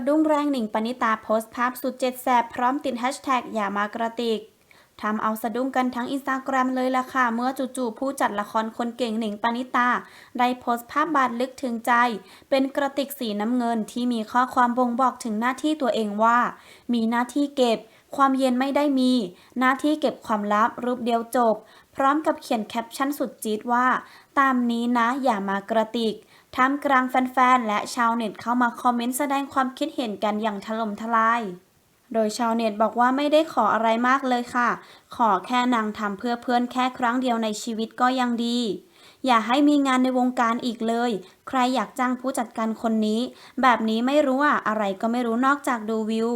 สะดุ้งแรงหนิงปณิตาโพสต์ภาพสุดเจ็ดแสบพร้อมติดแฮชแท็กอย่ามากระติกทำเอาสะดุ้งกันทั้งอินสตาแกรมเลยล่ะค่ะ เมื่อจู่ๆผู้จัดละครคนเก่งหนิงปณิตา ได้โพสต์ภาพบาดลึกถึงใจ เป็นกระติกสีน้ำเงินที่มีข้อความบ่งบอกถึงหน้าที่ตัวเองว่า มีหน้าที่เก็บ ความเย็นไม่ได้มี หน้าที่เก็บความลับรูปเดียวจบ พร้อมกับเขียนแคปชั่นสุดจี๊ดว่า ตามนี้นะอย่ามากระติก ท่ามกลางแฟนๆ และชาวเน็ตเข้ามาคอมเมนต์แสดงความคิดเห็นกันอย่างถล่มทลาย โดยชาวเน็ตบอกว่าไม่ได้ขออะไรมากเลยค่ะ ขอแค่นางทำเพื่อเพื่อนแค่ครั้งเดียวในชีวิตก็ยังดี อย่าให้มีงานในวงการอีกเลย ใครอยากจ้างผู้จัดการคนนี้ แบบนี้ไม่รู้อะอะไรก็ไม่รู้นอกจากดูวิว